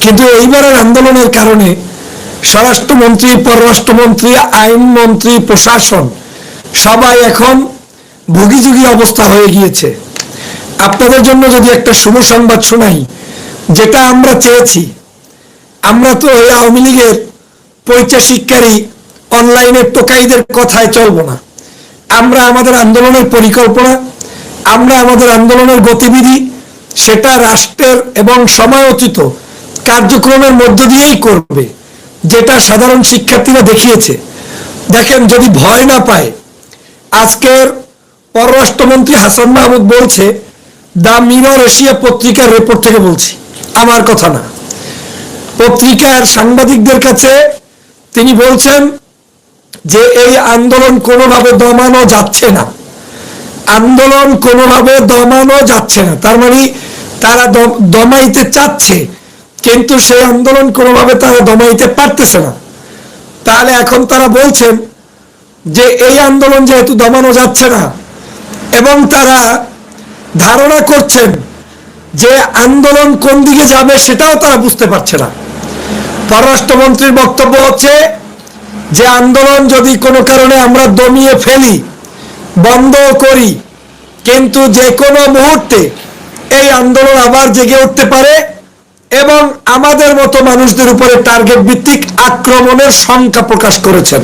কিন্তু এইবারের আন্দোলনের কারণে স্বরাষ্ট্রমন্ত্রী, পররাষ্ট্রমন্ত্রী, আইনমন্ত্রী, প্রশাসন সবাই এখন ভুগিযুগি অবস্থা হয়ে গিয়েছে। আপনাদের জন্য যদি একটা শুভ সংবাদ শোনাই, যেটা আমরা চেয়েছি, আমরা তো এই আওয়ামী লীগের পৈচাসিককারী অনলাইনে টোকাইদের কথায় চলবো না। আমরা আমাদের আন্দোলনের পরিকল্পনা, আমরা আমাদের আন্দোলনের গতিবিধি, সেটা রাষ্ট্রের এবং সময় সময়োচিত কার্যক্রমের মধ্য দিয়েই করবে, যেটা সাধারণ শিক্ষার্থীরা দেখিয়েছে। দেখেন, যদি ভয় না পায়, আজকের পররাষ্ট্রমন্ত্রী হাসান মাহমুদ বলছে, দ্য মিরর এশিয়া পত্রিকার রিপোর্ট থেকে বলছি। আমার কথা না। পত্রিকার সাংবাদিকদের কাছে তিনি বলছেন যে, এই আন্দোলন কোনোভাবে দমানো যাচ্ছে না। আন্দোলন কোনোভাবে দমানো যাচ্ছে না। তার মানে তারা দম- দমাইতে চাচ্ছে কিন্তু সেই আন্দোলন কোনোভাবে তারা দমাইতে পারতেছে না। তাহলে এখন তারা বলছেন যে এই আন্দোলন যেহেতু দমানো যাচ্ছে না, এবং তারা ধারণা করছেন যে আন্দোলন কোন দিকে যাবে সেটাও তারা বুঝতে পারছে না। পররাষ্ট্রমন্ত্রীর বক্তব্য হচ্ছে যে আন্দোলন যদি কোনো কারণে আমরা দমিয়ে ফেলি, বন্ধ করি, কিন্তু যে কোনো মুহূর্তে এই আন্দোলন আবার জেগে উঠতে পারে এবং আমাদের মতো মানুষদের উপরে টার্গেট ভিত্তিক আক্রমণের শঙ্কা প্রকাশ করেছেন।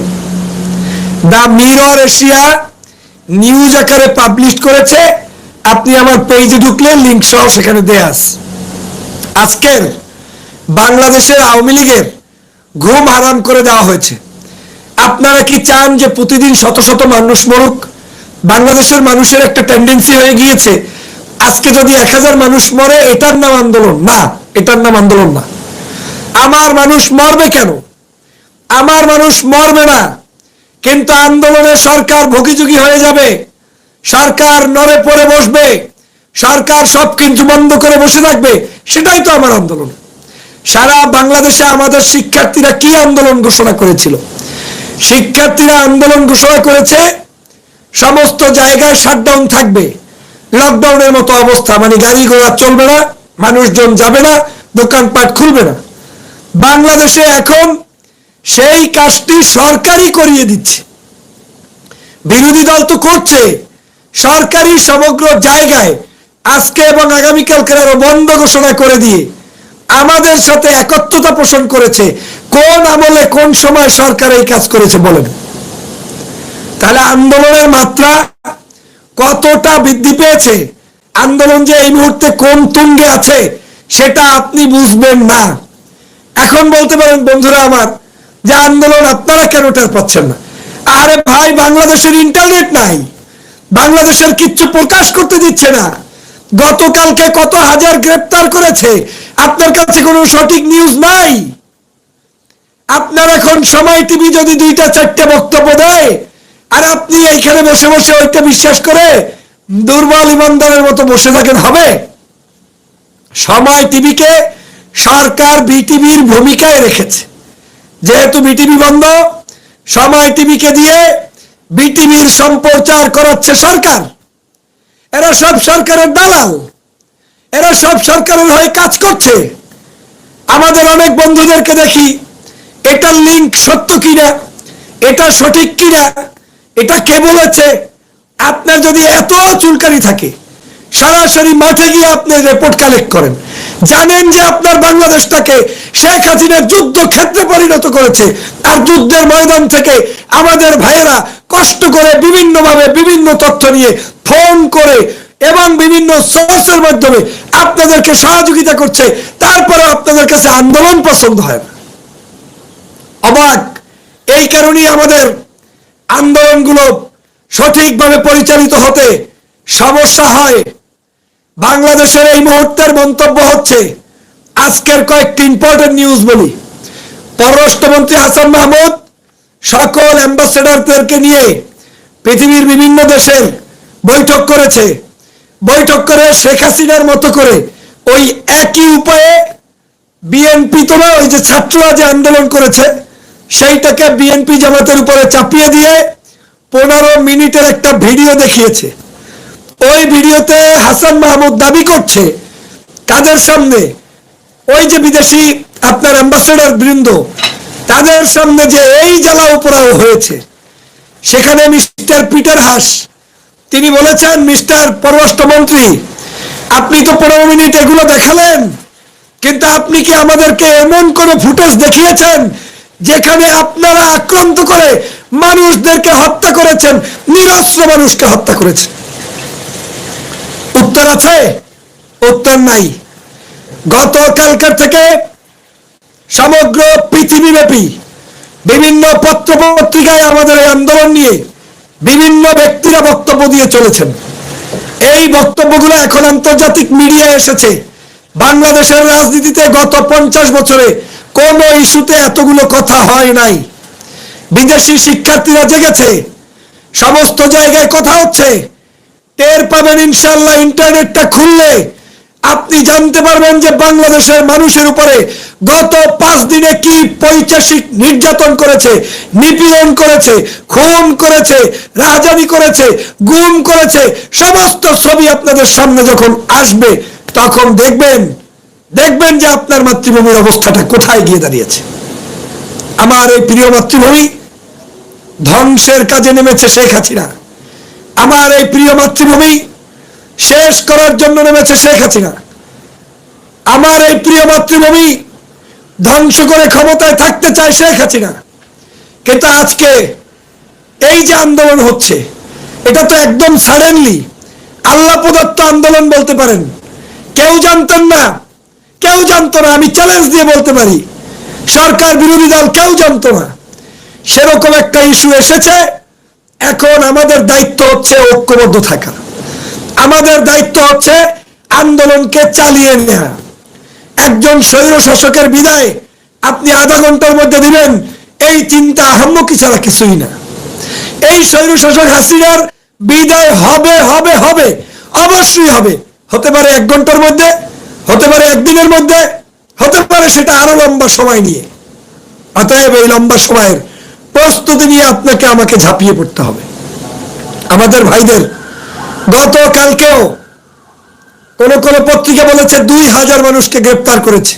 দ্য মিরর এশিয়া নিউজ আকারে পাবলিশ করেছে। আপনি আমার পেজে ঢুকলে লিঙ্ক সহ সেখানে দেয়া আছে। আজকের বাংলাদেশের আওয়ামী লীগের ঘুম হারাম করে দেওয়া হয়েছে। আপনারা কি চান যে প্রতিদিন শত শত মানুষ মরুক? বাংলাদেশের মানুষের একটা টেন্ডেন্সি হয়ে গিয়েছে আজকে যদি এক হাজার মানুষ মরে, এটার নাম আন্দোলন? না, এটার নাম আন্দোলন না। আমার মানুষ মরবে কেন? আমার মানুষ মরবে না। কিন্তু আন্দোলনে সরকার ভুগিযুগি হয়ে যাবে। সরকার নড়ে পড়ে বসবে। সরকার সব কিছু বন্ধ করে বসে থাকবে। সেটাই তো আমার আন্দোলন। সারা বাংলাদেশে আমাদের শিক্ষার্থীরা কি আন্দোলন ঘোষণা করেছিল? শিক্ষার্থীরা আন্দোলন ঘোষণা করেছে, সমস্ত জায়গায় শাটডাউন থাকবে। লকডাউনের মতো অবস্থা মানে গাড়ি ঘোড়া চলবে না, মানুষজন যাবে না, দোকানপাট খুলবে না। বাংলাদেশে এখন সেই কাজটি সরকারই করিয়ে দিচ্ছে। বিরোধী দল তো করছে, সরকারি সমগ্র জায়গায় আজকে এবং আগামীকালকে আরও বন্ধ ঘোষণা করে দিয়ে আমাদের সাথে একত্রতা পোষণ করেছে, কোন আমলে কোন সময় সরকার এই কাজ করেছে বলেন। তাহলে আন্দোলনের মাত্রা কতটা বৃদ্ধি পেয়েছে? আন্দোলন যে এই মুহূর্তে কোন তুঙ্গে আছে, সেটা আপনি বুঝবেন না। এখন বলতে পারেন, বন্ধুরা আমার, যে আন্দোলন আপনারা কেন টের পাচ্ছেন না? আরে ভাই, বাংলাদেশের ইন্টারনেট নাই। বাংলাদেশের কিচ্ছু প্রকাশ করতে দিচ্ছে না। গতকালকে কত হাজার গ্রেপ্তার করেছে? আপনার কাছে কোনো সঠিক নিউজ নাই? আপনার এখন সময় টিভি যদি দুইটা, চারটে বক্তব্য দেয় আর আপনি এইখানে বসে বসে ওইটা বিশ্বাস করে দুর্বল ইমানদারের মতো বসে থাকেন হবে? সময় টিভিকে সরকার বিটিভির ভূমিকায় রেখেছে। যেহেতু বিটিভি বন্ধ, সময় টিভিকে দিয়ে বিটিভির সম্প্রচার করাচ্ছে সরকার। এরা সব সরকারের দালাল। এরা সব সরকারের হয়ে কাজ করছে। আমাদের অনেক বন্ধুদেরকে দেখি, এটার লিঙ্ক সত্য কিনা, এটা সঠিক কিনা এটা কে বলেছে? আপনার যদি এত চুলকানি থাকে, সরাসরি মাঠে গিয়ে আপনি রিপোর্ট কালেক্ট করেন। জানেন যে আপনার বাংলাদেশটাকে শেখ হাসিনা যুদ্ধ ক্ষেত্রে পরিণত করেছে। আর যুদ্ধের ময়দান থেকে আমাদের ভাইয়েরা কষ্ট করে বিভিন্নভাবে বিভিন্ন তথ্য নিয়ে ফোন করে এবং বিভিন্ন সোর্সের মাধ্যমে আপনাদেরকে সহযোগিতা করছে। তারপরে আপনাদের কাছে আন্দোলন পছন্দ হয় না। অবাক। এই কারণেই আমাদের আন্দোলনগুলো সঠিকভাবে পরিচালিত হতে সমস্যা হয়। বাংলাদেশের এই মুহূর্তের মন্তব্য হচ্ছে, আজকের কয়েকটি ইম্পর্টেন্ট নিউজ বলি। পররাষ্ট্রমন্ত্রী হাসান মাহমুদ সকল অ্যাম্বাসেডারদেরকে নিয়ে পৃথিবীর বিভিন্ন দেশের বৈঠক করেছে। বৈঠক করে শেখ হাসিনার মতো করে ওই একই উপায়ে বিএনপি তো না ওই যে ছাত্ররা যে আন্দোলন করেছে সেইটাকে বিএনপি জামাতের উপরে চাপিয়ে দিয়ে পনেরো মিনিটের একটা ভিডিও দেখিয়েছে। ওই ভিডিওতে হাসান মাহমুদ দাবি করছে কাদের সামনে ওই যে বিদেশি আপনার অ্যাম্বাসেডর বৃন্দ, তাদের সামনে যে এই জ্বালা উপরাও হয়েছে, সেখানে মিস্টার পিটার হাস, তিনি বলেছেন, মিস্টার পররাষ্ট্রমন্ত্রী, আপনি তো পনেরো মিনিট এগুলো দেখালেন, কিন্তু আপনি কি আমাদেরকে এমন কোন ফুটেজ দেখিয়েছেন যেখানে আপনারা আক্রান্ত করে মানুষদেরকে হত্যা করেছেন, নিরস্ত্র মানুষকে হত্যা করেছেন। উত্তর আছে, উত্তর নাই। গতকালকার থেকে সমগ্র পৃথিবীব্যাপী বিভিন্ন পত্র পত্রিকায় আমাদের এই আন্দোলন নিয়ে বিভিন্ন ব্যক্তিরা বক্তব্য দিয়ে চলেছেন। এই বক্তব্যগুলো এখন আন্তর্জাতিক মিডিয়ায় এসেছে। বাংলাদেশের রাজনীতিতে গত পঞ্চাশ বছরে কোন ইস্যুতে এতগুলো কথা হয় নাই। বিদেশি শিক্ষার্থীরা জেগেছে। সমস্ত জায়গায় কথা হচ্ছে। টের পাবেন ইনশাল্লাহ ইন্টারনেটটা খুললে আপনি জানতে পারবেন যে বাংলাদেশের মানুষের উপরে গত পাঁচ দিনে কি পৈচাসিক নির্যাতন করেছে, নিপীড়ন করেছে, খুন করেছে, রাজানি করেছে, গুম করেছে, সমস্ত ছবি আপনাদের সামনে যখন আসবে, তখন দেখবেন দেখবেন যে আপনার মাতৃভূমির অবস্থাটা কোথায় গিয়ে দাঁড়িয়েছে। আমার এই প্রিয় মাতৃভূমি ধ্বংসের কাজে নেমেছে শেখ হাসিনা। আমার এই প্রিয় মাতৃভূমি শেষ করার জন্য নেমেছে শেখ হাসিনা। আমার এই প্রিয় মাতৃভূমি ধ্বংস করে ক্ষমতায় থাকতে চায় শেখ হাসিনা। কিন্তু আজকে এই যে আন্দোলন হচ্ছে, এটা তো একদম সাডেনলি আল্লাহ প্রদত্ত আন্দোলন বলতে পারেন। কেউ জানতেন না কেউ জানতো না, আমি চ্যালেঞ্জ দিয়ে বলতে পারি। সরকার বিরোধী দল কেউ জানতো না। সেরকম একটা ইস্যু এসেছে। এখন আমাদের দায়িত্ব হচ্ছে ঐক্যবদ্ধ থাকা। আমাদের দায়িত্ব হচ্ছে আন্দোলনকে চালিয়ে নেওয়া একজন স্বৈর শাসকের বিদায় আপনি আধা ঘণ্টার মধ্যে দিবেন, এই চিন্তা আহম্মকি ছাড়া কিছুই না। এই স্বৈর শাসক হাসিনার বিদায় হবে হবে হবে, অবশ্যই হবে। হতে পারে এক ঘণ্টার মধ্যে হতে পারে একদিনের মধ্যে, হতে পারে সেটা আরও লম্বা সময় নিয়ে। অতএব এই লম্বা সময়ের প্রস্তুতি নিয়ে আপনাকে আমাকে ঝাঁপিয়ে পড়তে হবে। আমাদের ভাইদের গতকালকেও কোন কোন পত্রিকা বলেছে দুই হাজার মানুষকে গ্রেপ্তার করেছে।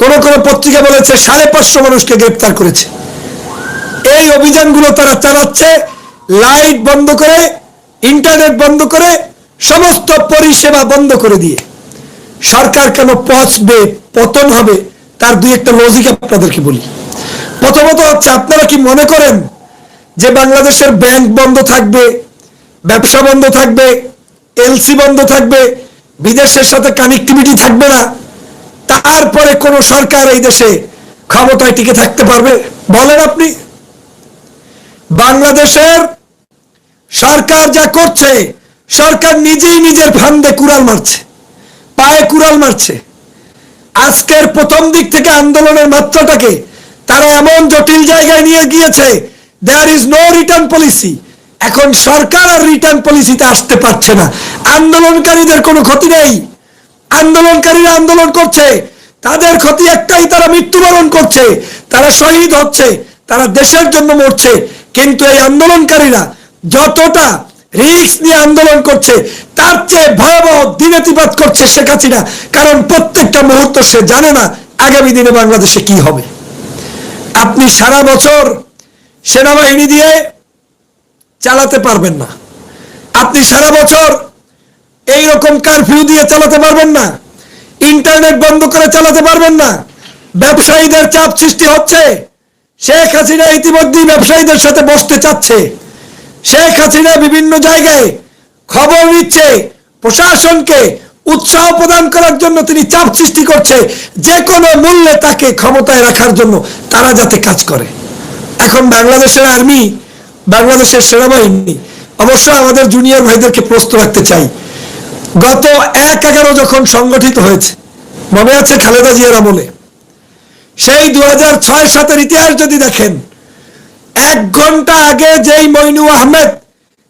কোন কোন পত্রিকা বলেছে সাড়ে পাঁচশো মানুষকে গ্রেপ্তার করেছে। এই অভিযানগুলো তারা চালাচ্ছে লাইট বন্ধ করে, ইন্টারনেট বন্ধ করে, সমস্ত পরিষেবা বন্ধ করে দিয়ে। সরকার কেন পচবে পতন হবে, তার দুই একটা লজিক আপনাদেরকে বলি। প্রথমত হচ্ছে, আপনারা কি মনে করেন যে বাংলাদেশের ব্যাংক বন্ধ থাকবে, ব্যবসা বন্ধ থাকবে এলসি বন্ধ থাকবে, বিদেশের সাথে কানেক্টিভিটি থাকবে না, তারপরে কোন সরকার এই দেশে ক্ষমতায় টিকে থাকতে পারবে? বলেন আপনি। বাংলাদেশের সরকার যা করছে, সরকার নিজেই নিজের ফান্দে কুড়াল মারছে। পায়ে কুড়াল মারছে। আজকের প্রথম দিক থেকে আন্দোলনের মাত্রাটাকে তারা এমন জটিল জায়গায় নিয়ে গিয়েছে there is no return policy এখন সরকার আর রিটার্ন পলিসিতে আসতে পারছে না। আন্দোলনকারীদের কোনো ক্ষতি নেই। আন্দোলনকারীরা আন্দোলন করছে। তাদের ক্ষতি একটাই, তারা মৃত্যুবরণ করছে। তারা শহীদ হচ্ছে। তারা দেশের জন্য মরছে। কিন্তু এই আন্দোলনকারীরা যতটা রিস্ক নিয়ে আন্দোলন করছে, তার চেয়ে ভয়াবহ দিনাতিপাত করছে শেখ হাসিনা। কারণ প্রত্যেকটা মুহূর্ত সে জানে না আগামী দিনে বাংলাদেশে কি হবে। আপনি সারা বছর সেনাবাহিনী দিয়ে চালাতে পারবেন না। আপনি সারা বছর এই রকম কারফিউ দিয়ে চালাতে পারবেন না। ইন্টারনেট বন্ধ করে চালাতে পারবেন না। ব্যবসায়ীদের চাপ সৃষ্টি হচ্ছে। শেখ হাসিনা ইতিমধ্যেই ব্যবসায়ীদের সাথে বসতে চাচ্ছে। শেখ হাসিনা বিভিন্ন জায়গায় খবর নিচ্ছে, প্রশাসনকে উৎসাহ প্রদান করার জন্য তিনি চাপ সৃষ্টি করছে যে কোনো মূল্যে তাকে ক্ষমতায় রাখার জন্য তারা যাতে কাজ করে। এখন বাংলাদেশের আর্মি, বাংলাদেশের সেনাবাহিনী, অবশ্য আমাদের জুনিয়র ভাইদেরকে প্রস্তুত রাখতে চাই। গত এক এগারো যখন সংগঠিত হয়েছে, মনে আছে খালেদা জিয়ার আমলে? সেই দু হাজার ছয় সাতের ইতিহাস যদি দেখেন এক ঘণ্টা আগে যেই মইনু আহমেদ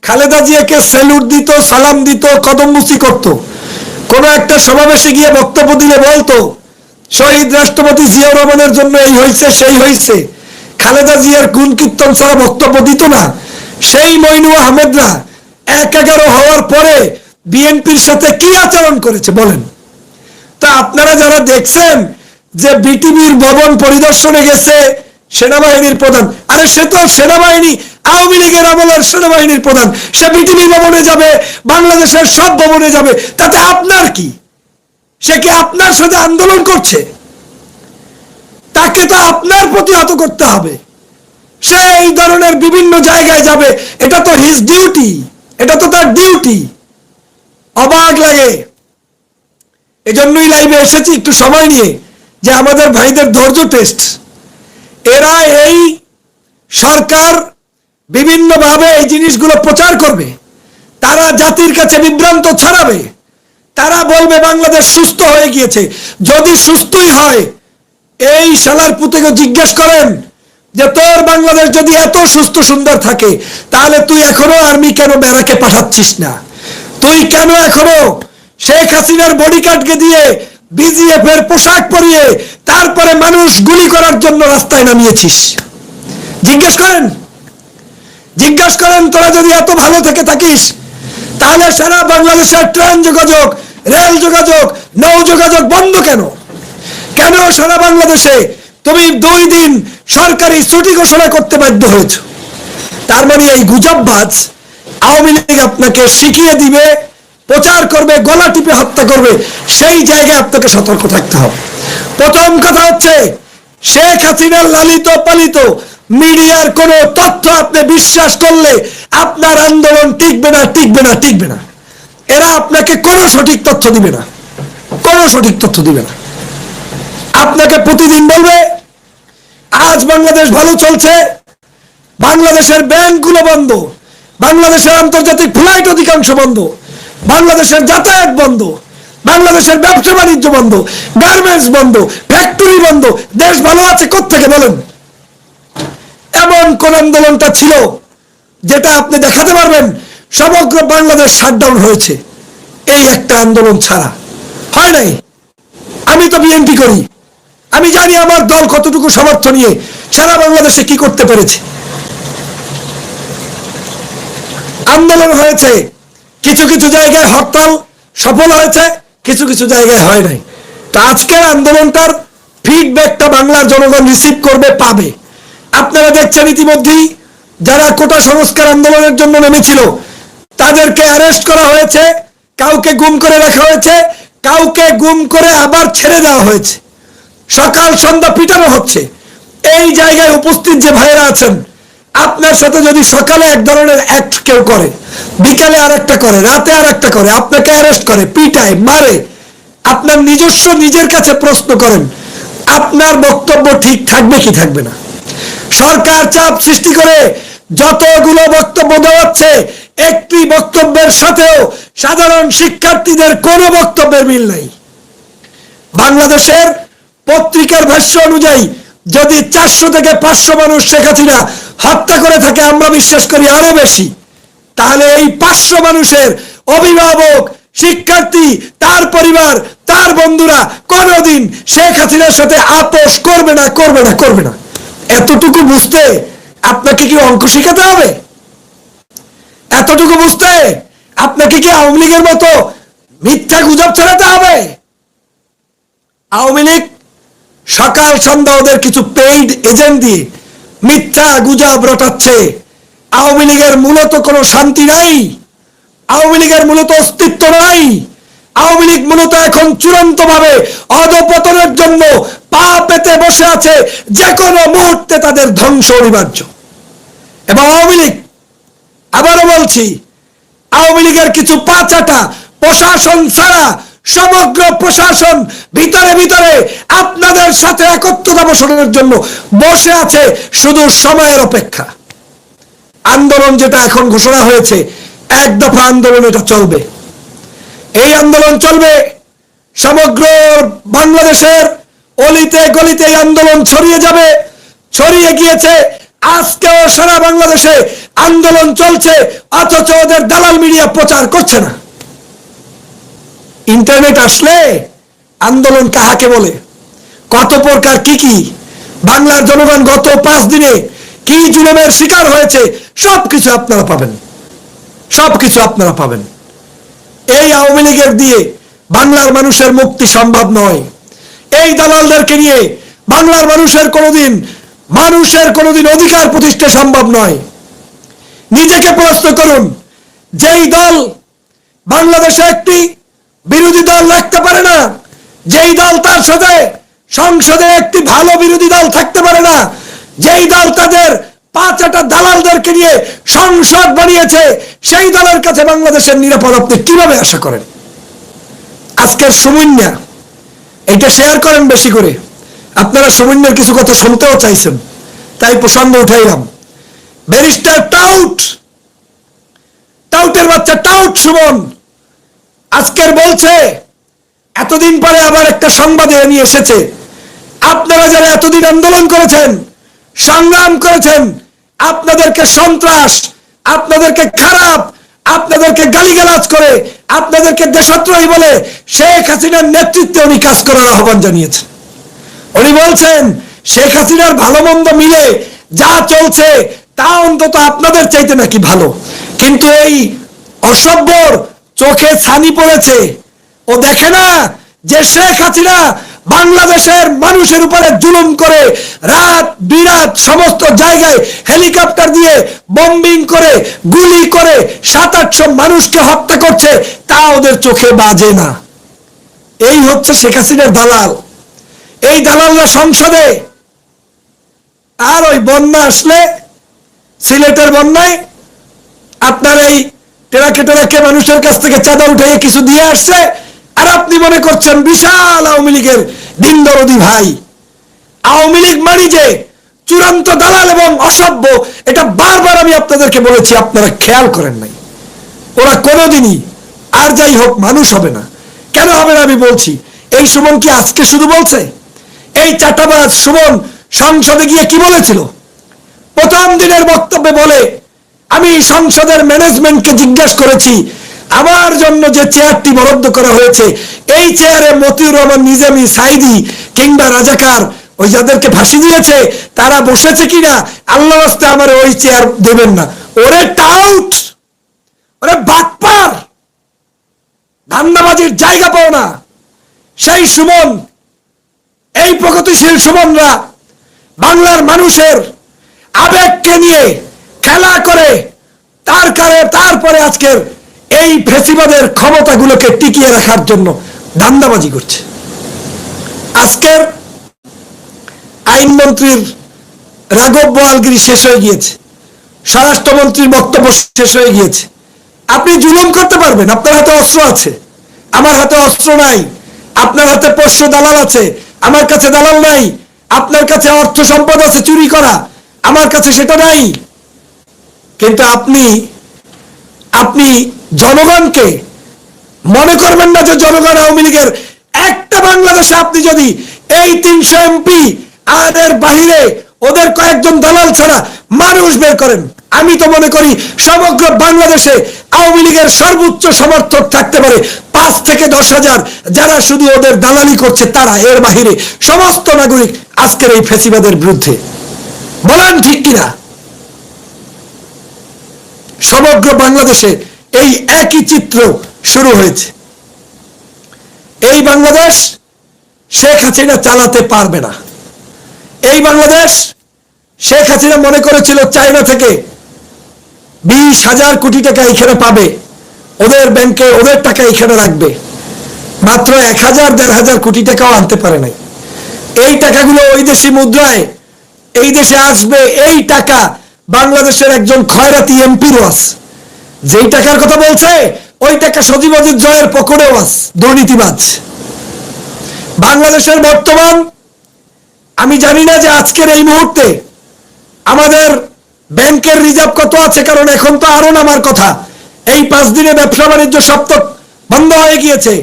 খালেদা জিয়াকে স্যালুট দিত, সালাম দিত কদমবুসি করত। কোন একটা সমাবেশে গিয়ে বক্তব্য দিলে বলতো, শহীদ রাষ্ট্রপতি জিয়াউর রহমানের জন্য এই হয়েছে সেই হয়েছে খালেদা জিয়ার গুণ কীর্তন ছাড়া বক্তব্য দিত না। সেই মইনু আহমেদরা এক এগারো হওয়ার পরে বিএনপির সাথে কি আচরণ করেছে বলেন? তা আপনারা যারা দেখছেন যে বিটিভির ভবন পরিদর্শনে গেছে সেনাবাহিনীর প্রধান আরে সে তো সেনাবাহিনী, আওয়ামী লীগের আমলের সেনাবাহিনীর প্রধান। সে বিটিভি ভবনে যাবে, বাংলাদেশের সব ভবনে যাবে, তাতে আপনার কি? সে কি আপনার সাথে আন্দোলন করছে? তাকে তো আপনার প্রতিহত করতে হবে। সে এই ধরনের বিভিন্ন জায়গায় যাবে, এটা তো হিজ ডিউটি এটা তো তার ডিউটি অবাক লাগে। এজন্যই লাইভে এসেছি, একটু সময় নিয়ে, যে আমাদের ভাইদের ধৈর্য টেস্ট এরা এই সরকার বিভিন্নভাবে এই জিনিসগুলো প্রচার করবে। তারা জাতির কাছে বিভ্রান্ত ছড়াবে। তারা বলবে, বাংলাদেশ সুস্থ হয়ে গিয়েছে। যদি সুস্থই হয়, এই শালার পুতেকে জিজ্ঞেস করেন যে, তোর বাংলাদেশ যদি এত সুস্থ সুন্দর থাকে, তাহলে তুই এখনও আর্মি কেন ব্যারাকে পাঠাচ্ছিস না? তুই কেন এখনও শেখ হাসিনার বডিগার্ডকে দিয়ে বিজিএফ এর পোশাক পরিয়ে তারপরে মানুষ গুলি করার জন্য রাস্তায় নামিয়েছিস? জিজ্ঞেস করেন। জিজ্ঞেস করেন, তোরা যদি এত ভালো থেকে থাকিস, তাহলে সারা বাংলাদেশের ট্রেন যোগাযোগ, রেল যোগাযোগ, নৌ যোগাযোগ বন্ধ কেন? কেন সারা বাংলাদেশে তুমি দুই দিন সরকারি ছুটি ঘোষণা করতে বাধ্য হয়েছ? তার মানে এই গুজববাজ আওয়ামী লীগ আপনাকে শিখিয়ে দিবে, প্রচার করবে, গলা টিপে হত্যা করবে, সেই জায়গায় আপনাকে সতর্ক থাকতে হবে। প্রথম কথা হচ্ছে, শেখ হাসিনার লালিত পালিত মিডিয়ার কোন তথ্য আপনি বিশ্বাস করলে আপনার আন্দোলন টিকবে না টিকবে না টিকবে না। এরা আপনাকে কোনো সঠিক তথ্য দিবে না। কোনো সঠিক তথ্য দিবে না। আপনাকে প্রতিদিন বলবে, আজ বাংলাদেশ ভালো চলছে, বাংলাদেশের ব্যাংকগুলো বন্ধ, বাংলাদেশের আন্তর্জাতিক ফ্লাইট অধিকাংশ বন্ধ, বাংলাদেশের যাতায়াত বন্ধ, বাংলাদেশের ব্যবসা বাণিজ্য বন্ধ, গার্মেন্টস বন্ধ, ফ্যাক্টরি বন্ধ, দেশ ভালো আছে কোত্থেকে বলেন? এমন কোন আন্দোলনটা ছিল যেটা আপনি দেখাতে পারবেন, সমগ্র বাংলাদেশ শাটডাউন হয়েছে। এই একটা আন্দোলন ছাড়া। হয় নাই? আমি তো বিএনপি করি। আমি জানি আমার দল কতটুকু সমর্থ নিয়ে সারা বাংলাদেশে কি করতে পেরেছে। আন্দোলন হয়েছে, কিছু কিছু জায়গায় হরতাল সফল হয়েছে, কিছু কিছু জায়গায় হয় নাই। তো আজকের আন্দোলনটার ফিডব্যাকটা বাংলার জনগণ রিসিভ করবে, পাবে। আপনারা দেখছেন ইতিমধ্যেই যারা কোটা সংস্কার আন্দোলনের জন্য নেমেছিল, তাদেরকে অ্যারেস্ট করা হয়েছে, কাউকে গুম করে রাখা হয়েছে, কাউকে গুম করে আবার ছেড়ে দেওয়া হয়েছে। সকাল সন্ধ্যা পিটানো হচ্ছে। এই জায়গায় উপস্থিত যে ভাইয়েরা আছেন, আপনার সাথে যদি সকালে এক ধরনের অ্যাক্ট কেউ করে, বিকালে আর একটা করে, রাতে আর একটা করে, আপনাকে অ্যারেস্ট করে, পিটায়, মারে, আপনার নিজস্ব নিজের কাছে প্রশ্ন করেন, আপনার বক্তব্য ঠিক থাকবে কি থাকবে না? সরকার চাপ সৃষ্টি করে যতগুলো বক্তব্য দেওয়াচ্ছে, একটি বক্তব্যের সাথেও সাধারণ শিক্ষার্থীদের কোনো বক্তব্যের মিল নাই। বাংলাদেশের পত্রিকার ভাষ্য অনুযায়ী, যদি চারশো থেকে পাঁচশো মানুষ শেখ হত্যা করে থাকে, আমরা বিশ্বাস করি আরও বেশি। তাহলে এই পাঁচশো মানুষের অভিভাবক, শিক্ষার্থী, তার পরিবার, তার বন্ধুরা কোনোদিন শেখ হাসিনার সাথে আপোষ করবে না করবে না করবে না। এতটুকু বুঝতে আপনাকে কি অঙ্ক শিখাতে হবে? এতটুকু বুঝতে আপনাকে কি আওয়ামী লীগের মতো মিথ্যা গুজব ছড়াতে হবে? আওয়ামী লীগ সকাল সন্ধ্যা ওদের কিছু পেইড এজেন্ট দিয়ে মিথ্যা গুজব রটাচ্ছে। আওয়ামী লীগের মূলত কোনো শান্তি নাই। আওয়ামী লীগের মূলত অস্তিত্ব নাই। আওয়ামী লীগ মূলত এখন চূড়ান্ত ভাবে অধপতনের জন্য পা পেতে বসে আছে যে কোনো মুহূর্তে তাদের ধ্বংস অনিবার্য এবং আওয়ামী লীগ, আবারও বলছি, আওয়ামী লীগের কিছু পাচাটা প্রশাসন ছাড়া সমগ্র প্রশাসন ভিতরে ভিতরে আপনাদের সাথে একত্রতা পোষণের জন্য বসে আছে শুধু সময়ের অপেক্ষা। আন্দোলন যেটা এখন ঘোষণা হয়েছে, এক দফা আন্দোলন এটা চলবে। এই আন্দোলন চলবে। সমগ্র বাংলাদেশের অলিতে গলিতে এই আন্দোলন ছড়িয়ে যাবে। ছড়িয়ে গিয়েছে। আজকেও সারা বাংলাদেশে আন্দোলন চলছে, অথচ ওদের দালাল মিডিয়া প্রচার করছে না। ইন্টারনেট আসলে আন্দোলন কাহাকে বলে? কত প্রকার কি কি? বাংলার জনগণ গত পাঁচ দিনে কি জুলুমের শিকার হয়েছে, সবকিছু আপনারা পাবেন। সবকিছু আপনারা পাবেন। এই আওয়ামী লীগের দিয়ে বাংলার মানুষের মুক্তি সম্ভব নয়। এই দালালদেরকে নিয়ে বাংলার মানুষের কোনোদিন মানুষের কোনোদিন অধিকার প্রতিষ্ঠা সম্ভব নয়। নিজেকে প্রশ্ন করুন। যেই দল বাংলাদেশে একটি বিরোধী দল রাখতে পারে না, যেই দল তার সাথে সংসদে একটি ভালো বিরোধী দল থাকতে পারে না, যেই দল তাদের পাঁচটা দালালদেরকে নিয়ে সংসদ বানিয়েছে, সেই দলের কাছে বাংলাদেশের নিরাপদ আপনি কীভাবে আশা করেন? আজকের সমন্যা এটা শেয়ার করেন বেশি করে। আপনারা সমন্যার কিছু কথা শুনতেও চাইছেন, তাই প্রসঙ্গ উঠাইলাম। ব্যারিস্টার টাউট, টাউটের বাচ্চা টাউট সুমন, আজকের বলছে, এতদিন পরে আবার একটা সংবাদে নিয়ে এসেছে। আপনারা যারা এতদিন আন্দোলন করেছেন, সংগ্রাম করেছেন আপনাদেরকে সন্ত্রাস, আপনাদেরকে খারাপ, আপনাদেরকে গালিগালাজ করে, আপনাদেরকে দেশদ্রোহী বলে শেখ হাসিনার নেতৃত্বে উনি কাজ করার আহ্বান জানিয়েছেন। উনি বলছেন, শেখ হাসিনার ভালো মন্দ মিলে যা চলছে তা অন্তত আপনাদের চাইতে নাকি ভালো। কিন্তু এই অসভ্যর চোখে ছানি পড়েছে। ও দেখে না যে শেখ হাসিনা বাংলাদেশের মানুষের উপরে জুলুম করে বিরাত সমস্ত জায়গায় হেলিকপ্টার দিয়ে বম্বিং করে, গুলি করে সাত আটশো মানুষকে হত্যা করছে, তা ওদের চোখে বাজে না। এই হচ্ছে শেখ হাসিনার দালাল। এই দালালরা সংসদে, আর ওই বন্যা আসলে সিলেটের বন্যায় আপনার এই টেরাকে টেরাকে মানুষের কাছ থেকে চাঁদা উঠে কিছু দিয়ে আসছে, আর আপনি মনে করছেন বিশাল আওয়ামী লীগের দিন দরদি ভাই। আওয়ামী লীগ মানি যে চূড়ান্ত দালাল এবং অসভ্য, এটা বারবার আমি আপনাদেরকে বলেছি, আপনারা খেয়াল করেন নাই। ওরা কোনোদিনই আর যাই হোক মানুষ হবে না। কেন হবে না আমি বলছি, এই সুমন কি আজকে শুধু বলছে? এই চাটাবাজ সুমন সংসদে গিয়ে কি বলেছিল? প্রথম দিনের বক্তব্যে বলে, আমি সংসদের ম্যানেজমেন্টকে জিজ্ঞাসা করেছি, আমার জন্য যে চেয়ারটি বরাদ্দ করা হয়েছে, এই চেয়ারে মতিউর রহমান, নিজামী, সাইদি কিংবা রাজাকার ওই যাদেরকে ফাঁসি দিয়েছে, তারা বসেছে কিনা আল্লাহ রাস্তে আমার ওই চেয়ার দেবেন না। ওরে টাউট ওরে বাটপার! ধান্দাবাজির জায়গা পাও না। সেই সুমন, এই প্রগতিশীল সুমনরা বাংলার মানুষের আবেগকে নিয়ে খেলা করে, তার কারে তারপরে আজকের এই ফেসিবাদের ক্ষমতাগুলোকে টিকিয়ে রাখার জন্য ধান্দাবাজি করছে। আজকের আইনমন্ত্রীর রাঘব বোয়ালগিরি শেষ হয়ে গিয়েছে। স্বরাষ্ট্রমন্ত্রীর বক্তব্য শেষ হয়ে গিয়েছে। আপনি জুলুম করতে পারবেন, আপনার হাতে অস্ত্র আছে। আমার হাতে অস্ত্র নাই, আপনার হাতে পোষ্য দালাল আছে, আমার কাছে দালাল নাই, আপনার কাছে অর্থ সম্পদ আছে চুরি করা, আমার কাছে সেটা নাই। কিন্তু আপনি আপনি জনগণকে মনে করবেন না যে জনগণ আওয়ামী লীগের একটা বাংলাদেশে আপনি যদি এই তিনশো এমপি আর বাহিরে ওদের কয়েকজন দালাল ছাড়া মানুষ বের করেন। আমি তো মনে করি সমগ্র বাংলাদেশে আওয়ামী লীগের সর্বোচ্চ সমর্থক থাকতে পারে পাঁচ থেকে দশ হাজার যারা শুধু ওদের দালালি করছে তারা এর বাহিরে সমস্ত নাগরিক আজকের এই ফেসিবাদের বিরুদ্ধে। বলেন ঠিক কিনা? সমগ্র বাংলাদেশে এই একই চিত্র শুরু হয়েছে। এই বাংলাদেশ শেখ হাসিনা চালাতে পারবে না। এই বাংলাদেশ শেখ হাসিনা মনে করেছিল চায়না থেকে বিশ হাজার কোটি টাকা এখানে পাবে। ওদের ব্যাংকে ওদের টাকা এখানে রাখবে। মাত্র এক হাজার, দেড় হাজার কোটি টাকাও আনতে পারে নাই। এই টাকাগুলো ওই দেশি মুদ্রায় এই দেশে আসবে, এই টাকা বাংলাদেশের একজন খয়রাতি এমপির ওয়াস যেই টাকার কথা বলছে, ওই টাকা সজীব জয়ের পকড়ে ওয়াস দুর্নীতিবাজ। বাংলাদেশের বর্তমান আমি জানি না যে আজকের এই মুহূর্তে আমাদের ব্যাংকের রিজার্ভ কত আছে, কারণ এখন তো আরও নামার কথা। এই পাঁচ দিনে ব্যবসা বাণিজ্য সপ্তাহ বন্ধ হয়ে গিয়েছে।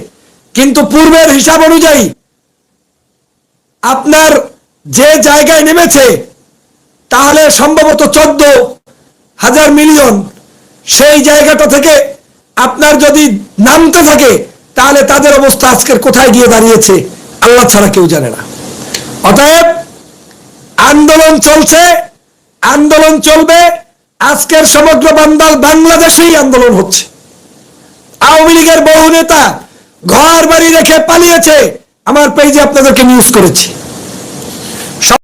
কিন্তু পূর্বের হিসাব অনুযায়ী আপনার যে জায়গায় নেমেছে, তাহলে সম্ভবত চোদ্দ হাজার মিলিয়ন সেই জায়গাটা থেকে আপনার যদি নামতে থাকে, তাহলে তাদের অবস্থা আজকের কোথায় গিয়ে দাঁড়িয়েছে, আল্লাহ ছাড়া কেউ জানে না। অতএব আন্দোলন চলছে, আন্দোলন চলবে। আজকের সমগ্র বান্দাল বাংলাদেশেই আন্দোলন হচ্ছে। আওয়ামী লীগের বহু নেতা ঘর বাড়ি রেখে পালিয়েছে। আমার পেজে আপনাদেরকে নিউজ করেছি।